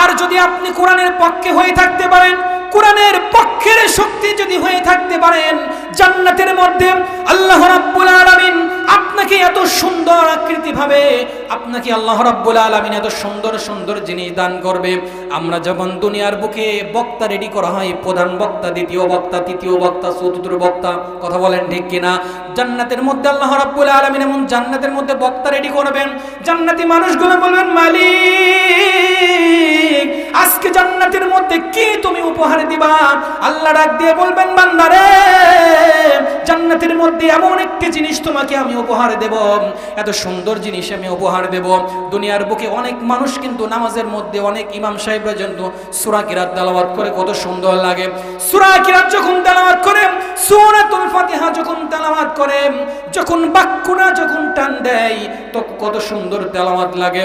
আর যদি আপনি কোরআনের পক্ষে হয়ে থাকতে পারেন, কোরআনের পক্ষের শক্তি যদি হয়ে থাকতে পারেন, জান্নাতের মধ্যে আল্লাহ রাব্বুল আলামিন আপনাকে এত সুন্দর আকৃতি ভাবে, আপনাকে আল্লাহ রাব্বুল আলামিন এত সুন্দর সুন্দর জিনিস দান করবে। আমরা যখন দুনিয়ার বুকে বক্তা রেডি করা হয়, প্রধান বক্তা, দ্বিতীয় বক্তা, তৃতীয় বক্তা, চতুর্থ বক্তা, কথা বলেন ঠিক কিনা? জান্নাতের মধ্যে আল্লাহ রাব্বুল আলামিন এমন জান্নাতের মধ্যে বক্তা রেডি করবেন। জান্নাতি মানুষগুলো বলবেন, মালিক আজকে জান্নাতের মধ্যে কি তুমি উপহার দিবা? আল্লাহ ডাক দিয়ে বলবেন বান্দারে জান্নাতের মধ্যে এমন একটি জিনিস তোমাকে আমি উপহার দেব। এত সুন্দর জিনিস আমি উপহার দেব। দুনিয়ার বুকে অনেক মানুষ কিন্তু নামাজের মধ্যে অনেক ইমাম সাহেব পর্যন্ত সূরা কিরাত তেলাওয়াত করে, কত সুন্দর লাগে। সূরা কিরাত যখন তেলাওয়াত করে, সূরাতুল ফাতিহা যখন তেলাওয়াত করে, যখন বাক্যনা যখন টান দেয় তো কত সুন্দর তেলাওয়াত লাগে।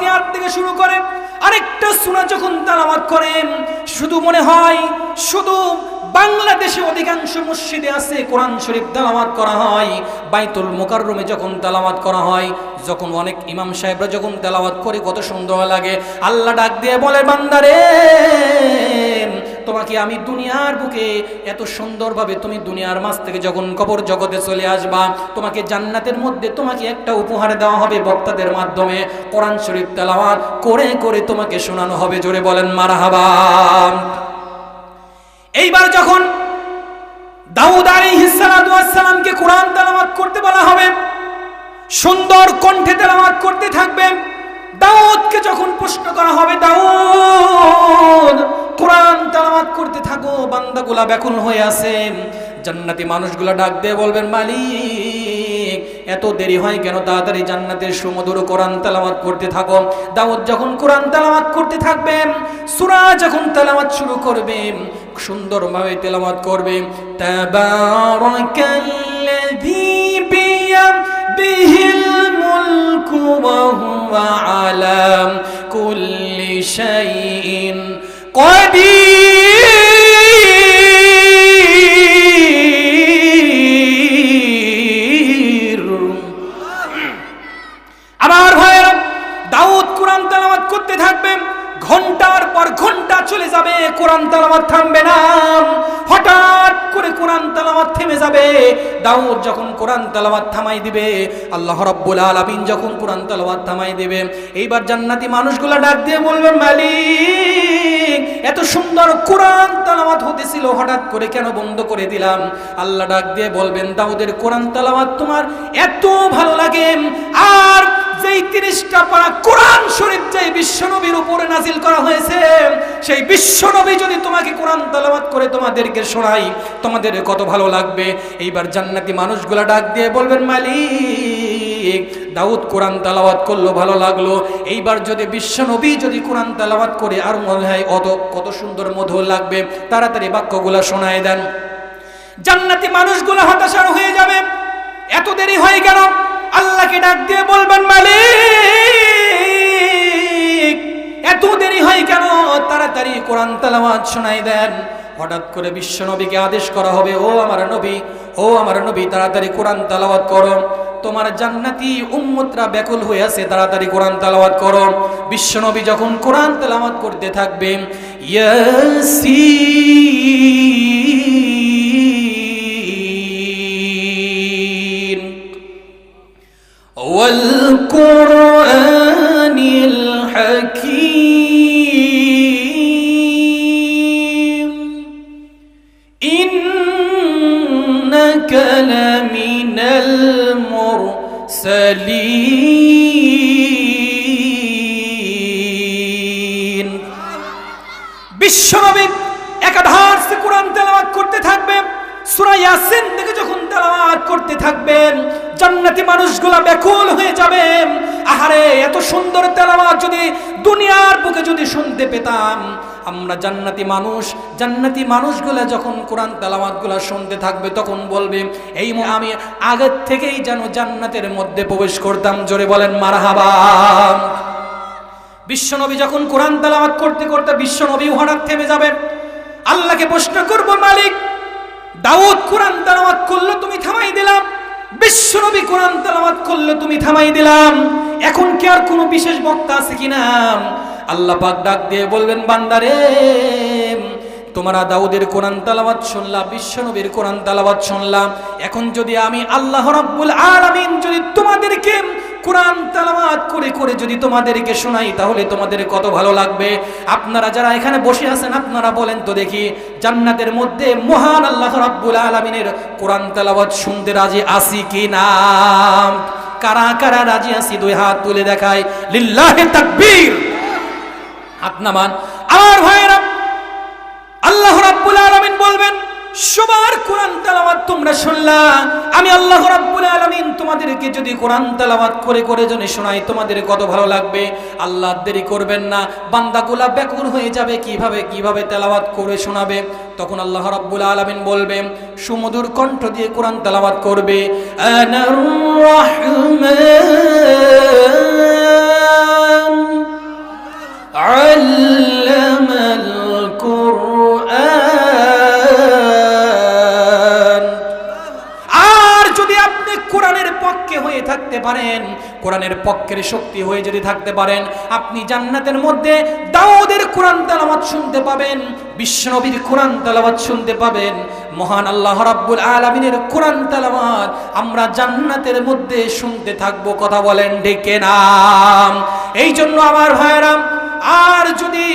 ফাতিহার থেকে শুরু করে আরেকটা সুরা যখন তালাবাদ করেন, শুধু মনে হয়, শুধু বাংলাদেশে অধিকাংশ মসজিদে আছে কোরআন শরীফ তালামাত করা হয়, বাইতুল মোকাররমে যখন তালামাত করা হয়, যখন অনেক ইমাম সাহেবরা যখন তেলাওয়াত করে কত সুন্দর লাগে, আল্লাহ ডাক দিয়ে বলে, বান্দারে! তোমাকে আমি দুনিয়ার বুকে এত সুন্দরভাবে তুমি দুনিয়ার মাছ থেকে যখন কবর জগতে চলে আসবা, তোমাকে জান্নাতের মধ্যে তোমাকে একটা উপহার দেওয়া হবে বক্তাদের মাধ্যমে। কোরআন শরীফ তেলাওয়াত করে করে তোমাকে শোনানো হবে, জোরে বলেন, মারহাবা। এইবার যখন দাউদ কোরআন তেলাওয়াত করতে বলা হবে, সুন্দর কণ্ঠে তেলাওয়াত করতে থাকবে, দাউদকে যখন প্রশ্ন করা হবে, দাউদ কোরআন তেলাওয়াত করতে থাকো, বান্দাগুলা ব্যাকুল হয়ে আছে। জান্নাতি মানুষগুলা ডাক দিয়ে বলবেন, মালিক, এত দেরি হয় কেন? তাড়াতাড়ি জান্নাতের সুমধুর কোরআন তেলাওয়াত করতে থাকো। দাউদ যখন কোরআন তেলাওয়াত করতে থাকবে, সূরা যখন তেলাওয়াত শুরু করবে, সুন্দরভাবে তেলাওয়াত করবে বিয়াদিহিল মুলকু ওয়া থামবে না। হঠাৎ করে কোরআন তেলাওয়াত থেমে যাবে। দাউদ যখন কোরআন তেলাওয়াত থামাই দিবে, আল্লাহ রাব্বুল আলামিন যখন কোরআন তেলাওয়াত থামাই দিবে, এইবার জান্নাতি মানুষগুলো ডাক দিয়ে বলবে, মালিক, এত সুন্দর কোরআন তেলাওয়াত হতেছিল, হঠাৎ করে কেন বন্ধ করে দিলাম? আল্লাহ ডাক দিয়ে বলবেন, দাউদের কোরআন তেলাওয়াত তোমার এত ভালো লাগে, আর যেই তিরিশটা পারা কোরআন শরীফ যেই বিশ্বনবীর উপরে নাজিল করা হয়েছে, সেই বিশ্বনবী যদি তোমাকে কোরআন তালাবাত করে তোমাদেরকে শোনাই তোমাদের কত ভালো লাগবে। এইবার জান্নাতি মানুষগুলা ডাক দিয়ে বলবেন, মালিক, দাউদ কোরআন তালাওয়াত করল, ভালো লাগল। এইবার যদি বিশ্বনবী যদি কোরআন তালাওয়াত করে, আর মনে হয় অত, কত সুন্দর মধুর লাগবে, তাড়াতাড়ি বাক্যগুলা শোনায় দেন। জান্নাতি মানুষগুলো হতাশার হয়ে যাবে। এত দেরি হয়ে গেল। আল্লাহকে ডাক দিয়ে বলবেন, মালিক, এত দেরি হয় কেন? তাড়াতাড়ি কোরআন তালাওয়াত শোনাই দেন। হঠাৎ করে বিশ্ব নবীকে আদেশ করা হবে, ও আমার নবী, ও আমার নবী, তাড়াতাড়ি কোরআন তালাওয়াত করো। তোমার জান্নাতি উম্মতরা ব্যাকুল হয়ে আছে, তাড়াতাড়ি কোরআন তালাওয়াত করো। বিশ্ব নবী যখন কোরআন তালাওয়াত করতে থাকবে ইয়াসিন والقرآن الحكيم إنك لمن المرسلين বিশ্বনবী একাধার সে কোরআন তেলাওয়াত করতে থাকবে সূরা ইয়াসিন থেকে যখন তেলাওয়াত করতে থাকবেন জান্নাতি মানুষগুলা ব্যাকুল হয়ে যাবে। আহারে, এত সুন্দর তেলাওয়াত যদি দুনিয়ার বুকে যদি শুনতে পেতাম, আমরা জান্নাতি মানুষ, জান্নাতি মানুষগুলা যখন কোরআন তেলাওয়াতগুলো শুনতে থাকবে, তখন বলবে, এই আমি আগের থেকেই যেন জান্নাতের মধ্যে প্রবেশ করতাম। জোরে বলেন, মারহাবা। বিশ্বনবী যখন কোরআন তেলাওয়াত করতে করতে বিশ্বনবী হঠাৎ থেমে যাবেন। আল্লাহকে প্রশ্ন করব, মালিক, দাউদ কোরআন তেলাওয়াত করল, তুমি থামাই দিলাম। বিশ্বনবী কোরআন তেলাওয়াত করলে তুমি থামাই দিলাম। এখন কি আর কোনো বিশেষ বক্তা আছে কিনা? আল্লাহ পাক ডাক দিয়ে বলবেন বান্দারে, তোমরা দাউদের কোরআন তালাবাদ শুনলা, বিশ্বনবীর কোরআন তালাবাদ শুনলাম এখন যদি আমি আল্লাহ রাব্বুল আলামিন যদি তোমাদেরকে কোরআন তালাবাত করে করে যদি তোমাদেরকে শোনাই, তাহলে তোমাদের কত ভালো লাগবে। আপনারা যারা এখানে বসে আছেন, আপনারা বলেন তো দেখি, জান্নাতের মধ্যে মহান আল্লাহ রাব্বুল আলামিনের কোরআন তালাবাত শুনতে রাজি আসি কি না কারা কারা রাজি আসি দুই হাত তুলে দেখায় লিল্লাহি তাকবীর। হাত নামান। আমার ভাইরা আল্লাহ রাব্বুল আলামিন বলবেন, সবার কোরআন তেলাওয়াত তোমরা শুনলা। আমি আল্লাহ রাব্বুল আলামিন তোমাদেরকে যদি কোরআন তেলাবাদ করে করে যদি শোনাই, তোমাদের কত ভালো লাগবে? আল্লাহ দেরি করবেন না। বান্দাগুলা ব্যাকুল হয়ে যাবে, কীভাবে কীভাবে তেলাবাদ করে শোনাবে? তখন আল্লাহ রাব্বুল আলামিন বলবে সুমধুর কণ্ঠ দিয়ে কোরআন তেলাবাদ করবে। আনার পক্ষে হয়ে থাকতে পারেন। কোরআনের পক্ষের শক্তি হয়ে যদি থাকতে পারেন, আপনি জান্নাতের মধ্যে দাউদের কোরআন তেলাওয়াত শুনতে পাবেন, বিশ্বনবীর কোরআন তেলাওয়াত শুনতে পাবেন, মহান আল্লাহ রাব্বুল আলামিনের কোরআন তেলাওয়াত আমরা জান্নাতের মধ্যে শুনতে থাকব, কথা বলেন ডেকে নাম এই জন্য আমার ভাইয়েরাম আর যদি